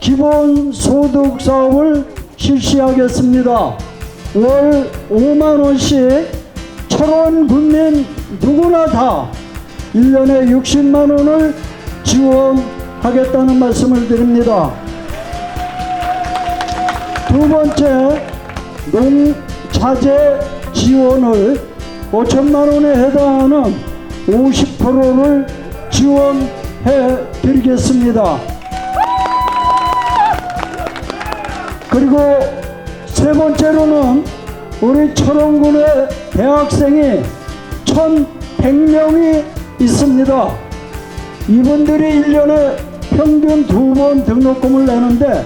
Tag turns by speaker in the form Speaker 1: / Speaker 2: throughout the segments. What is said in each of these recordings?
Speaker 1: 기본 소득 사업을 실시하겠습니다. 월 5만 원씩 철원 군민 누구나 다 1년에 60만 원을 지원하겠다는 말씀을 드립니다. 두 번째, 농자재 지원을 5천만 원에 해당하는 50%를 지원해 드리겠습니다. 그리고 세 번째로는 우리 철원군의 대학생이 1,100명이 있습니다. 이분들이 1년에 평균 두 번 등록금을 내는데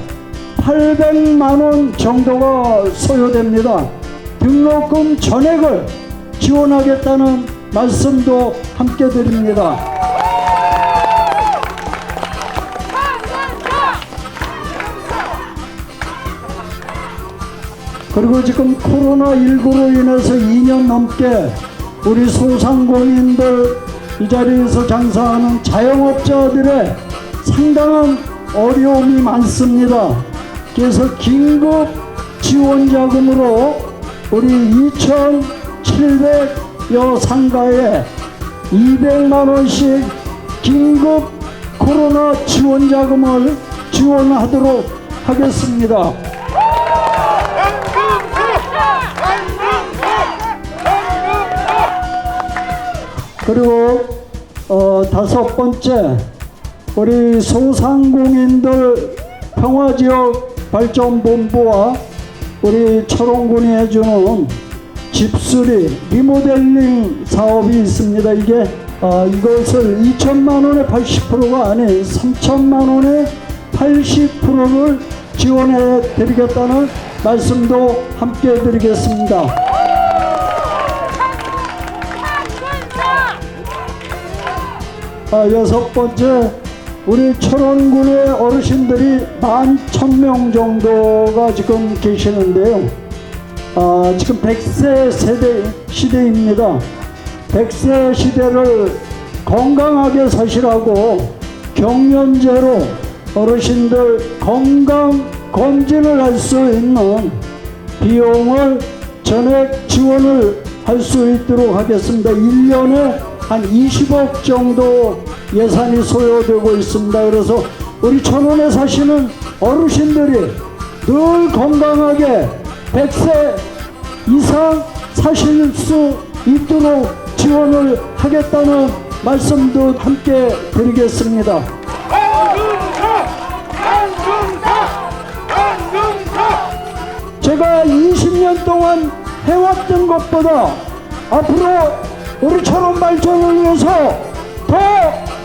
Speaker 1: 800만 원 정도가 소요됩니다. 등록금 전액을 지원하겠다는 말씀도 함께 드립니다. 그리고 지금 코로나19로 인해서 2년 넘게 우리 소상공인들 이 자리에서 장사하는 자영업자들의 상당한 어려움이 많습니다. 그래서 긴급 지원 자금으로 우리 2,700여 상가에 200만 원씩 긴급 코로나 지원 자금을 지원하도록 하겠습니다. 그리고 어, 다섯 번째 우리 소상공인들 평화지역 발전본부와 우리 철원군이 해주는 집수리 리모델링 사업이 있습니다. 이게 아, 이것을 2천만 원의 80%가 아닌 3천만 원의 80%를 지원해 드리겠다는 말씀도 함께 드리겠습니다. 아, 여섯 번째, 우리 철원군의 어르신들이 만 천 명 정도가 지금 계시는데요. 아, 지금 100세 세대 시대입니다. 100세 시대를 건강하게 사시라고 경연제로 어르신들 건강 검진을 할 수 있는 비용을 전액 지원을 할 수 있도록 하겠습니다. 1년에 한 20억 정도 예산이 소요되고 있습니다. 그래서 우리 천원에 사시는 어르신들이 늘 건강하게 100세 이상 사실 수 있도록 지원을 하겠다는 말씀도 함께 드리겠습니다. 제가 20년 동안 해왔던 것보다 앞으로 우리 철원 발전을 위해서 더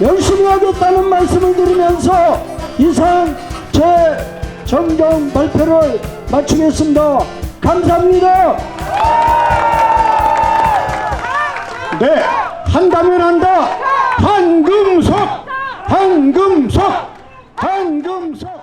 Speaker 1: 열심히 하겠다는 말씀을 드리면서 이상 제 정경 발표를 마치겠습니다. 감사합니다.
Speaker 2: 네, 한다면 한다! 한금석! 한금석! 한금석!